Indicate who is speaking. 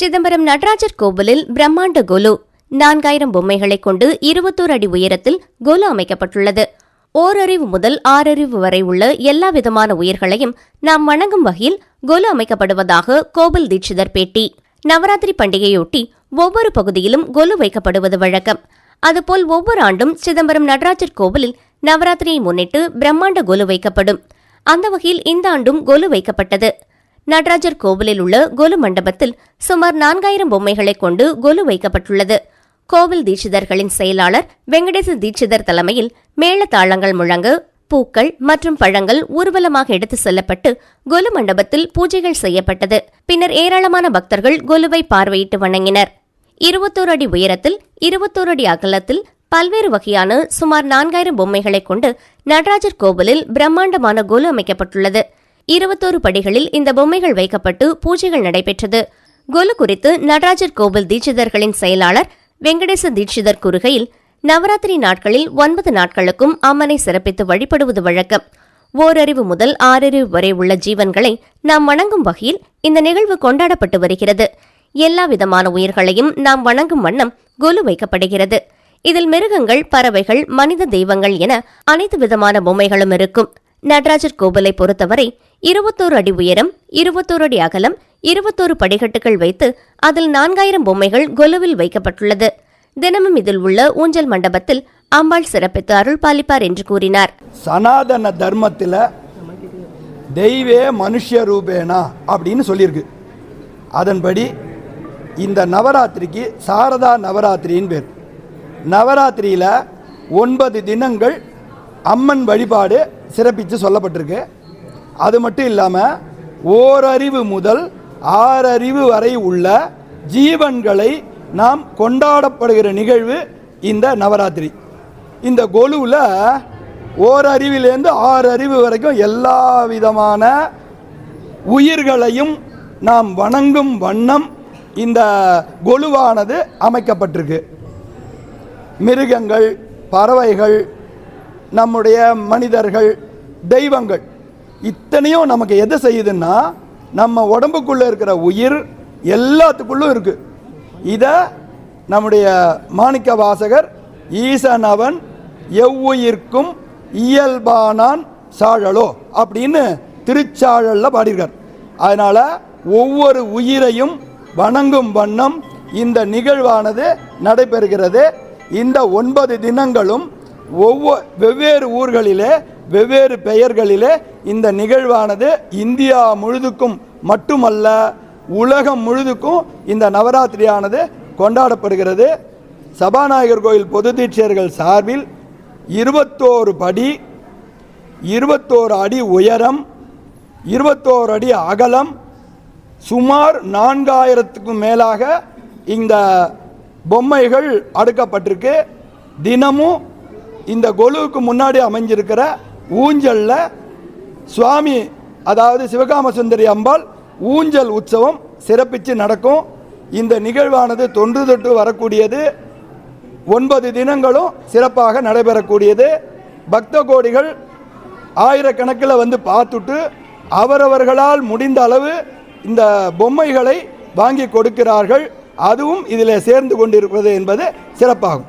Speaker 1: சிதம்பரம் நடராஜர் கோவிலில் பிரம்மாண்ட கொலு. நான்காயிரம் பொம்மைகளை கொண்டு இருபத்தோரு அடி உயரத்தில் கொலு அமைக்கப்பட்டுள்ளது. ஓரறிவு முதல் ஆறறிவு வரை உள்ள எல்லா விதமான உயிர்களையும் நாம் வணங்கும் வகையில் கொலு அமைக்கப்படுவதாக கோவில் தீட்சிதர் பேட்டி. நவராத்திரி பண்டிகையொட்டி ஒவ்வொரு பகுதியிலும் கொலு வைக்கப்படுவது வழக்கம். அதுபோல் ஒவ்வொரு ஆண்டும் சிதம்பரம் நடராஜர் கோவிலில் நவராத்திரியை முன்னிட்டு பிரம்மாண்ட கொலு வைக்கப்படும். அந்த வகையில் இந்த ஆண்டும் கொலு வைக்கப்பட்டது. நடராஜர் கோவிலில் உள்ள கொலு மண்டபத்தில் சுமார் நான்காயிரம் பொம்மைகளை கொண்டு கொலு வைக்கப்பட்டுள்ளது. கோவில் தீட்சிதர்களின் செயலாளர் வெங்கடேச தீட்சிதர் தலைமையில் மேளதாளங்கள் முழங்க பூக்கள் மற்றும் பழங்கள் ஊர்வலமாக எடுத்து செல்லப்பட்டு கொலு மண்டபத்தில் பூஜைகள் செய்யப்பட்டது. பின்னர் ஏராளமான பக்தர்கள் கொலுவை பார்வையிட்டு வணங்கினர். இருபத்தோரு அடி உயரத்தில் இருபத்தோரு அடி அகலத்தில் பல்வேறு வகையான சுமார் நான்காயிரம் பொம்மைகளை கொண்டு நடராஜர் கோவிலில் பிரம்மாண்டமான கொலு அமைக்கப்பட்டுள்ளது. இருபத்தோரு படிகளில் இந்த பொம்மைகள் வைக்கப்பட்டு பூஜைகள் நடைபெற்றது. கொலு குறித்து நடராஜர் கோவில் தீட்சிதர்களின் செயலாளர் வெங்கடேச தீட்சிதர் கூறுகையில் நவராத்திரி நாட்களில் ஒன்பது நாட்களுக்கும் அம்மனை சிறப்பித்து வழிபடுவது வழக்கம். ஓரறிவு முதல் ஆறறிவு வரை உள்ள ஜீவன்களை நாம் வணங்கும் வகையில் இந்த நிகழ்வு கொண்டாடப்பட்டு வருகிறது. எல்லா விதமான உயிர்களையும் நாம் வணங்கும் வண்ணம் கொலு வைக்கப்படுகிறது. இதில் மிருகங்கள் பறவைகள் மனித தெய்வங்கள் என அனைத்து விதமான பொம்மைகளும் இருக்கும். நடராஜர் கோவிலை பொறுத்தவரை இருபத்தோரு அடி உயரம் இருபத்தோரு அடி அகலம் இருபத்தோரு படிக்கட்டுகள் வைத்து அதில் நான்காயிரம் பொம்மைகள் கொலுவில் வைக்கப்பட்டுள்ளது. தினமும் இதில் உள்ள ஊஞ்சல் மண்டபத்தில் அம்பாள் சிறப்பித்து அருள் பாலிப்பார் என்று கூறினார்.
Speaker 2: சனாதன தர்மத்தில் தெய்வே மனுஷ ரூபேனா அப்படின்னு சொல்லியிருக்கு. அதன்படி இந்த நவராத்திரிக்கு சாரதா நவராத்திரின்னு பேர். நவராத்திரியில் ஒன்பது தினங்கள் அம்மன் வழிபாடு சிறப்பித்து சொல்லப்பட்டிருக்கு. அது மட்டும் இல்லாமல் ஓரறிவு முதல் ஆறறிவு வரை உள்ள ஜீவன்களை நாம் கொண்டாடப்படுகிற நிகழ்வு இந்த நவராத்திரி. இந்த கொலுவில் ஓரறிவிலேருந்து ஆறு அறிவு வரைக்கும் எல்லா விதமான உயிர்களையும் நாம் வணங்கும் வண்ணம் இந்த கொலுவானது அமைக்கப்பட்டிருக்கு. மிருகங்கள் பறவைகள் நம்முடைய மனிதர்கள் தெய்வங்கள். இத்தனையும் நமக்கு எதை செய்யுதுன்னா நம்ம உடம்புக்குள்ளே இருக்கிற உயிர் எல்லாத்துக்குள்ளும் இருக்கு. இதை நம்முடைய மாணிக்க வாசகர் ஈசனவன் எவ்வுயிர்க்கும் இயல்பானான் சாழலோ அப்படின்னு திருச்சாழலில் பாடியிருக்கார். அதனால் ஒவ்வொரு உயிரையும் வணங்கும் வண்ணம் இந்த நிகழ்வானது நடைபெறுகிறது. இந்த ஒன்பது தினங்களும் ஒவ்வொரு வெவ்வேறு ஊர்களிலே வெவ்வேறு பெயர்களிலே இந்த நிகழ்வானது இந்தியா முழுதுக்கும் மட்டுமல்ல உலகம் முழுதுக்கும் இந்த நவராத்திரியானது கொண்டாடப்படுகிறது. சபாநாயகர் கோயில் பொது தீட்சியர்கள் சார்பில் இருபத்தோரு படி இருபத்தோரு அடி உயரம் இருபத்தோரு அடி அகலம் சுமார் நான்காயிரத்துக்கும் மேலாக இந்த பொம்மைகள் அடுக்கப்பட்டிருக்கு. தினமும் இந்த கொலுவுக்கு முன்னாடி அமைஞ்சிருக்கிற ஊஞ்சலில் சுவாமி அதாவது சிவகாம சுந்தரி அம்பாள் ஊஞ்சல் உற்சவம் சிறப்பித்து நடக்கும். இந்த நிகழ்வானது தொன்று தொட்டு வரக்கூடியது. ஒன்பது தினங்களும் சிறப்பாக நடைபெறக்கூடியது. பக்த கோடிகள் ஆயிரக்கணக்கில் வந்து பார்த்துட்டு அவரவர்களால் முடிந்த அளவு இந்த பொம்மைகளை வாங்கி கொடுக்கிறார்கள். அதுவும் இதில் சேர்ந்து கொண்டிருப்பது என்பது சிறப்பாகும்.